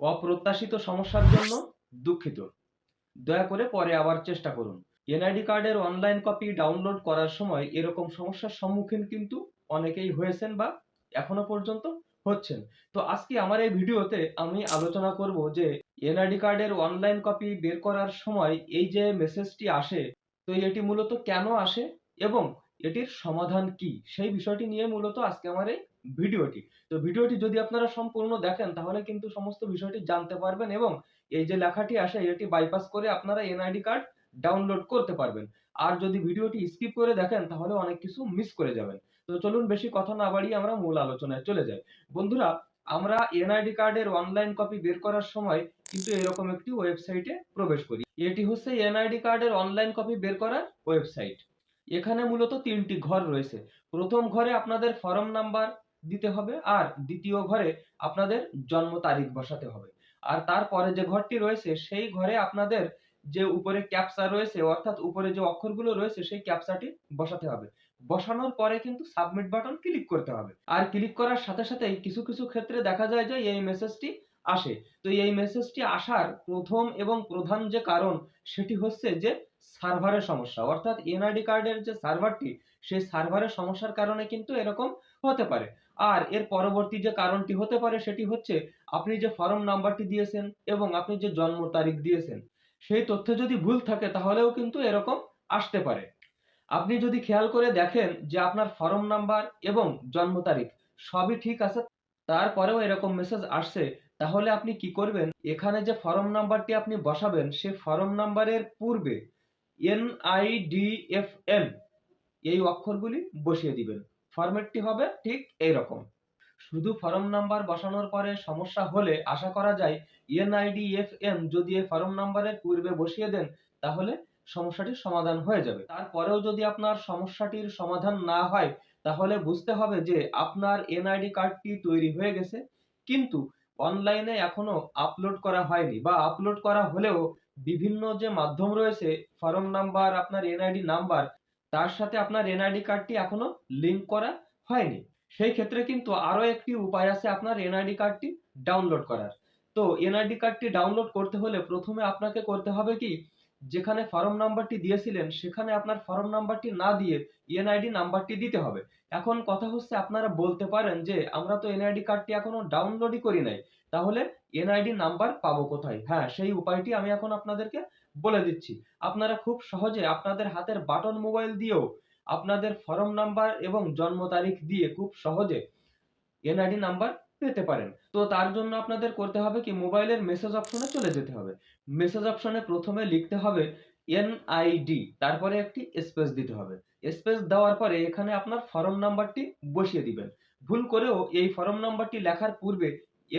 অপ্রত্যাশিত সমস্যার জন্য দুঃখিত। দয়া করে পরে আবার চেষ্টা করুন। এনআইডি কার্ডের অনলাইন কপি ডাউনলোড করার সময় এরকম সমস্যার সম্মুখীন কিন্তু অনেকেই হয়েছেন বা এখনও পর্যন্ত হচ্ছেন। তো আজকে আমার এই ভিডিওতে আমি আলোচনা করব যে এনআইডি কার্ডের অনলাইন কপি বের করার সময় এই যে মেসেজটি আসে, তো এটি মূলত কেন আসে এবং এটির সমাধান কি? সেই বিষয়টি নিয়ে মূলত আজকে আমার এই ভিডিওটি। তো ভিডিওটি যদি আপনারা সম্পূর্ণ দেখেন, তাহলে কিন্তু সমস্ত বিষয়টি জানতে পারবেন এবং এই যে লেখাটি আসে, এটি বাইপাস করে আপনারা এনআইডি কার্ড ডাউনলোড করতে পারবেন। আর যদি ভিডিওটি স্কিপ করে দেখেন, তাহলে অনেক কিছু মিস করে যাবেন। তো চলুন বেশি কথা না বাড়িয়ে আমরা মূল আলোচনায় চলে যাই। বন্ধুরা, আমরা এনআইডি কার্ডের অনলাইন কপি বের করার সময় কিন্তু এরকম একটি ওয়েবসাইটে প্রবেশ করি। এটি হচ্ছে এনআইডি কার্ডের অনলাইন কপি বের করার ওয়েবসাইট এখানে মূলত তিনটি ঘর রয়েছে। প্রথম ঘরে আপনাদের ফর্ম নাম্বার দিতে হবে আর দ্বিতীয় ঘরে আপনাদের জন্ম তারিখ বসাতে হবে। আর তারপরে যে ঘরটি রয়েছে, সেই ঘরে আপনাদের যে উপরে ক্যাপচা রয়েছে, অর্থাৎ উপরে যে অক্ষরগুলো রয়েছে, সেই ক্যাপচাটি বসাতে হবে। বসানোর পরে কিন্তু সাবমিট বাটন ক্লিক করতে হবে। আর ক্লিক করার সাথে সাথেই কিছু কিছু ক্ষেত্রে দেখা যায় যে এই মেসেজটি আসে। তো এই মেসেজটি আসার প্রথম এবং প্রধান যে কারণ, সেটি হচ্ছে যে সার্ভারের সমস্যা। অর্থাৎ এনআইডি কার্ডের যে সার্ভারটি, সেই সার্ভারের সমস্যার কারণে কিন্তু এরকম হতে পারে। আর এর পরবর্তী যে কারণটি হতে পারে, সেটি হচ্ছে আপনি যে ফর্ম নাম্বারটি দিয়েছেন এবং আপনি যে জন্ম তারিখ দিয়েছেন, সেই তথ্য যদি ভুল থাকে, তাহলেও কিন্তু এরকম আসতে পারে। আপনি যদি খেয়াল করে দেখেন যে আপনার ফর্ম নাম্বার এবং জন্ম তারিখ সবই ঠিক আছে, তারপরেও এরকম মেসেজ আসছে তাহলে আপনি কি করবেন? এখানে যে ফর্ম নাম্বারটি আপনি বসাবেন, সে ফর্ম নাম্বারের পূর্বে N I D F M এই অক্ষরগুলি বসিয়ে দিবেন। ফরম্যাটটি হবে ঠিক এই রকম শুধু ফর্ম নাম্বার বসানোর পরে সমস্যা হলে আশা করা যায় এনআইডিএফএম যদি এই ফর্ম নাম্বারের পূর্বে বসিয়ে দেন, তাহলে সমস্যাটির সমাধান হয়ে যাবে। তারপরেও যদি আপনার সমস্যাটির সমাধান না হয়, তাহলে বুঝতে হবে যে আপনার এনআইডি কার্ডটি তৈরি হয়ে গেছে। কিন্তু অনলাইনে এখনও আপলোড করা হয়নি বা আপলোড করা হলেও বিভিন্ন যে মাধ্যম রয়েছে ফর্ম নাম্বার আপনার এনআইডি নাম্বার তার সাথে আপনার এনআইডি কার্ডটি এখনও লিঙ্ক করা হয়নি। সেই ক্ষেত্রে কিন্তু আরও একটি উপায় আছে আপনার এনআইডি কার্ডটি ডাউনলোড করার। তো এনআইডি কার্ডটি ডাউনলোড করতে হলে প্রথমে আপনাকে করতে হবে কি? যেখানে ফর্ম নাম্বারটি দিয়েছিলেন, সেখানে আপনার ফর্ম নাম্বারটি না দিয়ে এনআইডি নাম্বারটি দিতে হবে। এখন কথা হচ্ছে, আপনারা বলতে পারেন যে, আমরা তো এনআইডি কার্ডটি এখনও ডাউনলোডই করি নাই। তাহলে এনআইডি নাম্বার পাবো কোথায়? হ্যাঁ সেই উপায়টি আমি এখন আপনাদেরকে বলে দিচ্ছি। আপনারা খুব সহজে আপনাদের হাতের বাটন মোবাইল দিয়েও আপনাদের ফর্ম নাম্বার এবং জন্ম তারিখ দিয়ে খুব সহজে এনআইডি নাম্বার পেতে পারেন। তো তার জন্য আপনাদের করতে হবে কি, মোবাইলের মেসেজ অপশনে চলে যেতে হবে। মেসেজ অপশনে প্রথমে লিখতে হবে এনআইডি তারপরে একটি স্পেস দিতে হবে। স্পেস দেওয়ার পরে এখানে আপনার ফর্ম নাম্বারটি বসিয়ে দিবেন। ভুল করেও এই ফর্ম নাম্বারটি লেখার পূর্বে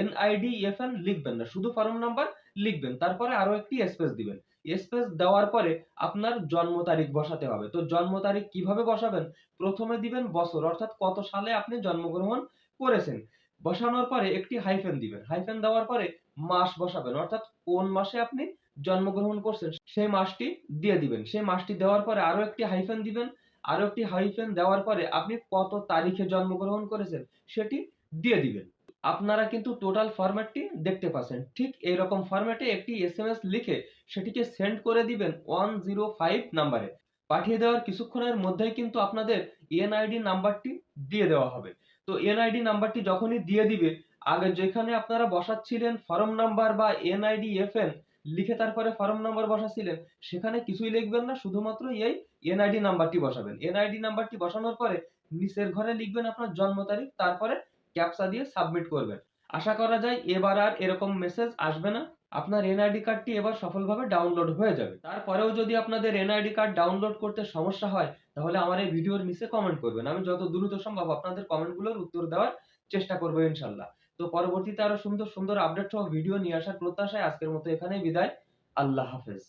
এনআইডি এফএন লিখবেন না, শুধু ফর্ম নাম্বার লিখবেন, তারপরে আরও একটি স্পেস দিবেন। স্পেস দেওয়ার পরে আপনার জন্ম তারিখ বসাতে হবে। তো জন্ম তারিখ কীভাবে বসাবেন? প্রথমে দিবেন বছর, অর্থাৎ কত সালে আপনি জন্মগ্রহণ করেছেন। বসানোর পরে একটি হাইফেন দিবেন। হাইফেন দেওয়ার পরে মাস বসাবেন। অর্থাৎ কোন মাসে আপনি জন্মগ্রহণ করছেন, সেই মাসটি দিয়ে দিবেন। সেই মাসটি দেওয়ার পরে আরও একটি হাইফেন দিবেন। আরও একটি হাইফেন দেওয়ার পরে আপনি কত তারিখে জন্মগ্রহণ করেছেন সেটি দিয়ে দিবেন। আপনারা কিন্তু টোটাল ফরম্যাটটি দেখতে পাচ্ছেন। ঠিক এইরকম ফরম্যাটে একটি এসএমএস লিখে সেটিকে সেন্ড করে দিবেন ওয়ান জিরো ফাইভ নাম্বারে পাঠিয়ে দেওয়ার কিছুক্ষণের মধ্যেই কিন্তু আপনাদের এনআইডি নাম্বারটি দিয়ে দেওয়া হবে। তো এনআইডি নাম্বারটি যখনই দিয়ে দিবে, আগে যেখানে আপনারা বসাচ্ছিলেন ফর্ম নাম্বার বা এনআইডি এফএন লিখে তারপরে ফর্ম নাম্বার বসাচ্ছিলেন, সেখানে কিছুই লিখবেন না, শুধুমাত্র এই এনআইডি নাম্বারটি বসাবেন। এনআইডি নাম্বারটি বসানোর পরে নিচের ঘরে লিখবেন আপনার জন্ম তারিখ, তারপরে ক্যাপচা দিয়ে সাবমিট করবেন। আশা করা যায় এবার আর এরকম মেসেজ আসবে না। আপনার এনআইডি কার্ডটি এবার সফলভাবে ডাউনলোড হয়ে যাবে। তারপরেও যদি আপনাদের এনআইডি কার্ড ডাউনলোড করতে সমস্যা হয়, তাহলে আমার এই ভিডিওর নিচে কমেন্ট করবেন। আমি যত দ্রুত সম্ভব আপনাদের কমেন্টগুলোর উত্তর দেওয়ার চেষ্টা করব ইনশাল্লাহ। তো পরবর্তীতে আরও সুন্দর সুন্দর আপডেট সহ ভিডিও নিয়ে আসার প্রত্যাশায় আজকের মতো এখানেই বিদায়। আল্লাহ হাফেজ।